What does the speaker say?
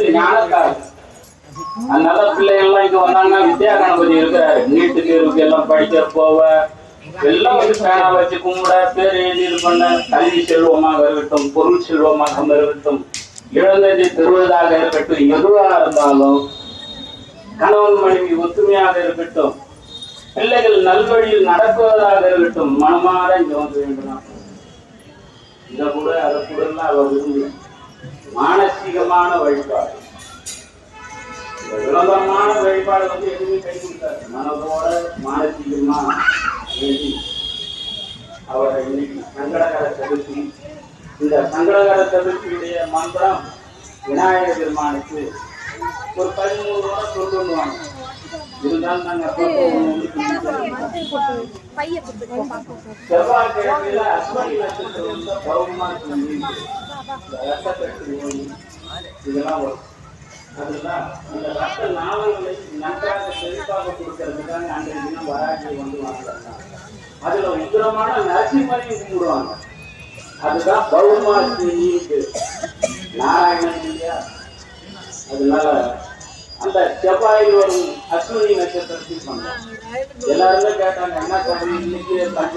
அடுத்து ஞானக்கார் அதனால பிள்ளைகள்லாம் இங்க வந்தாங்கன்னா வித்யா கணபதி இருக்கிறாரு. நீட்டு தேர்வுக்கு எல்லாம் படிக்க போவ. எல்லாம் வந்து பேனா வச்சு கும்பிட பேர் எழுதி இது பண்ண கல்வி செல்வமாக இருக்கட்டும் பொருள் செல்வமாக இருக்கட்டும் இழந்தது பெறுவதாக இருக்கட்டும் எதுவாக இருந்தாலும் கணவன் மனைவி ஒத்துமையாக இருக்கட்டும் பிள்ளைகள் நல்வழியில் நடக்குவதாக இருக்கட்டும் மனமாற இங்க வந்து வேண்டும்? இதை கூட அதை கூட எல்லாம் அவர் விரும்புகிறேன் மானசீகமான வழிபாடு. இந்த விளம்பரமான வழிபாடு வந்து எதுவுமே கை கொடுத்தாரு மனதோட மானசீகமா எழுதி அவரை இன்னைக்கு சங்கடகர சதுர்த்தி இந்த சங்கடகர சதுர்த்தியுடைய மந்திரம் விநாயகர் பெருமானுக்கு ஒரு பதிமூணு ரூபா கொண்டு வருவாங்க இருந்தாலும் நாங்க செவ்வாய்க்கிழமையில அஸ்வினி நட்சத்திரம் பௌர்ணமா நோய் இதெல்லாம் வரும் அதுதான் ரத்த நாளங்களை நன்றாக செழிப்பாக கொடுக்கறதுக்காக அன்றைய தினம் வராகியை வந்து வாங்குறாங்க அதுல உக்கிரமான நரசிம்மரையும் கும்பிடுவாங்க அதுதான் பௌர்ணமாசி நாராயணன் இல்லையா அதனால அந்த செவ்வாயில் வரும் அஸ்வினி நட்சத்திரத்தில் பண்ணலாம் எல்லாருமே கேட்டாங்க என்ன இன்னைக்கு